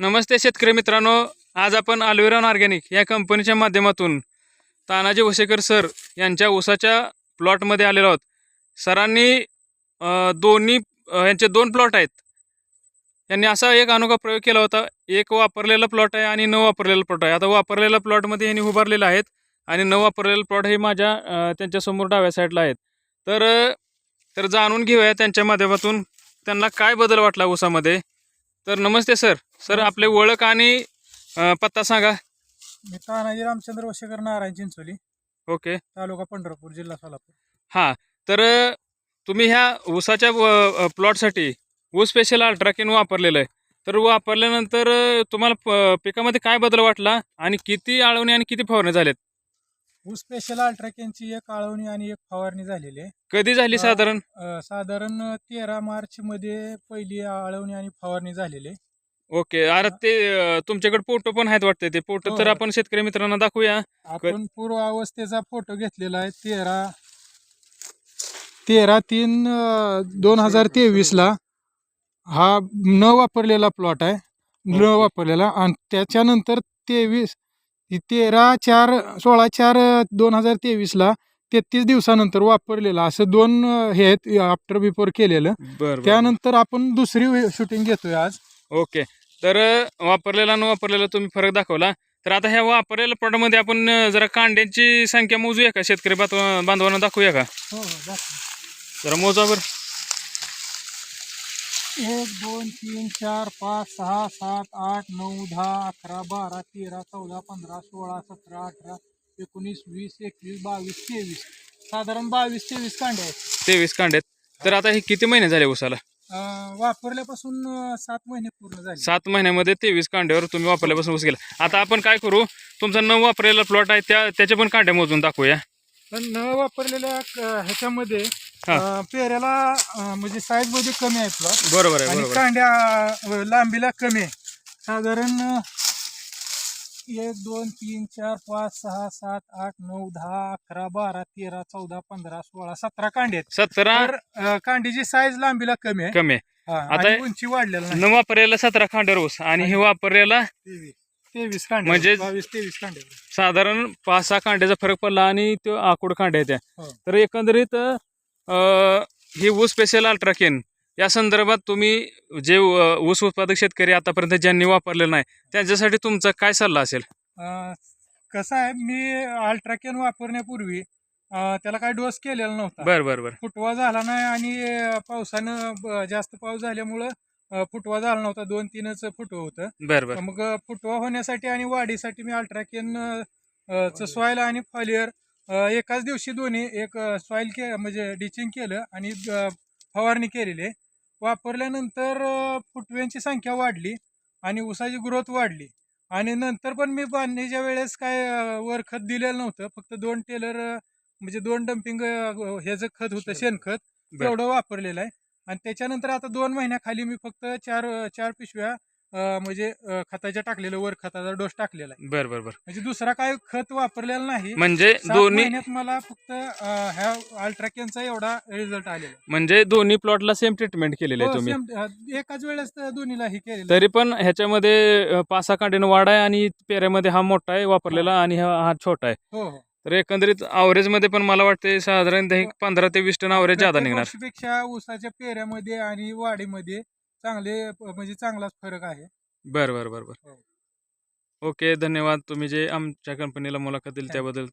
नमस्ते शेतकरी मित्रांनो. आज आपण अल्विरॉन ऑर्गॅनिक या कंपनीच्या माध्यमातून तानाजी वसेकर सर यांच्या ऊसाच्या प्लॉटमध्ये आलेलो आहोत. सरांनी दोन्ही यांचे दोन प्लॉट आहेत. यांनी असा एक अनोखा प्रयोग केला होता. एक वापरलेला प्लॉट आहे आणि न वापरलेला प्लॉट आहे. आता वापरलेल्या प्लॉटमध्ये यांनी उभारलेलं आहेत आणि न वापरलेलं प्लॉट हे माझ्या त्यांच्यासमोर डाव्या साईडला आहेत. तर तर जाणून घेऊया त्यांच्या माध्यमातून त्यांना काय बदल वाटला ऊसामध्ये. तर नमस्ते सर. सर आपले ओळख आणि अ, पत्ता सांगा. मी तानाजी रामचंद्र वशेकर नारायण चिंचोली ओके. तालुका पंढरपूर जिल्हा सोलापूर. हां तर अ, तुम्ही ह्या ऊसाच्या व- अ, प्लॉटसाठी ऊस स्पेशल अल्ट्राकिन वापरलेलं आहे. तर वापरल्यानंतर अ, तुम्हाला प- पिकामध्ये काय बदल वाटला आणि किती आळवणी आणि किती फवारणी झालेत? ऊस स्पेशल अल्ट्राकेनची एक आळवणी आणि एक फवारणी झालेली आहे. कधी झाली अ, साधारण? अ, साधारण तेरा मार्च मध्ये पहिली आळवणी आणि फवारणी झालेली आहे. ओके. अरे ते अ, तुमच्याकडे फोटो पण आहेत वाटते ते. फोटो हो, तर हो. आपण शेतकरी मित्रांना दाखवूया. आपण पूर्व अवस्थेचा फोटो घेतलेला आहे तेरा तेरा तीन दोन हजार तेवीस ला हा न वापरलेला प्लॉट आहे. न. वापरलेला. आणि त्याच्यानंतर तेवीस तेरा चार सोळा चार दोन हजार तेवीस ला तेहतीस दिवसानंतर वापरलेला. असं दोन अ, हे आहेत आफ्टर बिफोर केलेलं. बरं त्यानंतर आपण दुसरी शूटिंग घेतोय आज. ओके. तर वापरलेला न वापरलेला तुम्ही फरक दाखवला. तर आता ह्या वापरलेल्या प्लॉटमध्ये आपण जरा कांड्यांची संख्या मोजूया का? शेतकरी बांधव- बांधवांना दाखवूया का? हो हो. जरा मोजा बरं. एक दोन तीन चार पाच सहा सात आठ नऊ दहा अकरा बारा तेरा चौदा पंधरा सोळा सतरा अठरा एकोणीस वीस एकवीस बावीस तेवीस. साधारण बावीस तेवीस कांडे आहेत. तेवीस कांड्यात तर आता हे किती महिने झाले उसाला वापरल्यापासून सात महिने पूर्ण झाले. सात महिन्यामध्ये तेवीस कांड्यावर तुम्ही वापरल्यापासून ऊस गेला. आता आपण काय करू? तुमचा न वापरलेला प्लॉट आहे त्या त्याचे पण कांड्या मोजून दाखवूया. पण न वापरलेल्या ह्याच्यामध्ये पेऱ्याला म्हणजे साईजमध्ये कमी आहे प्लॉट बरोबर आहे बरोबर कांड्या लांबीला कमी आहे. साधारण एक दोन तीन चार पाच सहा सात आठ नऊ दहा अकरा बारा तेरा चौदा पंधरा सोळा सतरा कांडे आहेत. सतरा? तर अं, कांडीची साईज लांबीला कमी आहे. कमी आहे. हा, आता- उंची वाढलेला नाही. न वापरलेला सतरा कांड्यावर ऊस आणि हे वापरलेला तेवीस. तेवीस कांडे म्हणजे- बावीस तेवीस कांडे साधारण पाच सहा कांड्याचा फरक पडला आणि तो आकुड कांड्या त्या हो. तर एकंदरीत अं, ही ऊस स्पेशल अल्ट्राकेन या संदर्भात तुम्ही जे ऊस उत्पादक शेतकरी आतापर्यंत ज्यांनी वापरलेलं नाही त्यांच्यासाठी तुमचा काय सल्ला असेल? कसं आहे मी अल्ट्राकेन वापरण्यापूर्वी त्याला काय डोस केलेला नव्हता. बर बर बर. फुटवा झाला नाही आणि पावसानं जास्त पाऊस झाल्यामुळं फुटवा झाला नव्हता. दोन तीनच फुटवं होतं. बर बर. मग फुटवा होण्यासाठी आणि वाढीसाठी मी अल्ट्राकेन चं सॉईल आणि फॉलियर एकाच दिवशी दोन्ही एक सॉईल के म्हणजे डिचिंग केलं आणि फवारणी केलेली आहे. वापरल्यानंतर फुटव्यांची संख्या वाढली आणि ऊसाची ग्रोथ वाढली. आणि नंतर पण मी बांधणीच्या वेळेस काय वर खत दिलेलं नव्हतं. फक्त दोन टेलर म्हणजे दोन डम्पिंग ह्याचं खत होतं शेणखत. तेवढं वापरलेलं आहे. आणि त्याच्यानंतर आता दोन महिन्याखाली मी फक्त चार चार पिशव्या म्हणजे खताच्या टाकलेलं वर खताचा डोस टाकलेला आहे. बर बर बर. म्हणजे दुसरा काय खत वापरलेला नाही. म्हणजे दोन्ही मला फक्त ह्या अल्ट्राकेनचा एवढा रिझल्ट आलेला. म्हणजे दोन्ही प्लॉटला सेम ट्रीटमेंट केलेली आहे हो, तुम्ही? एकाच वेळेस दोन्हीला हे केलेलं आहे. तरी पण ह्याच्यामध्ये सहा कांड्यानं वाढ आहे आणि पेऱ्यामध्ये हा मोठा आहे वापरलेला आणि हा हा छोटा आहे. हो हो. तर एकंदरीत average मध्ये पण मला वाटते साधारणतः पंधरा ते वीस टन अवरेज ज्यादा प्रत्येक निघणार. वर्षीपेक्षा ऊसाच्या पेऱ्यामध्ये आणि वाढीमध्ये चांगले म्हणजे चांगलाच फरक आहे बरं बरं बरं बरं हो. ओके धन्यवाद तुम्ही जे आमच्या कंपनीला मुलाखत दिली. त्याबद्दल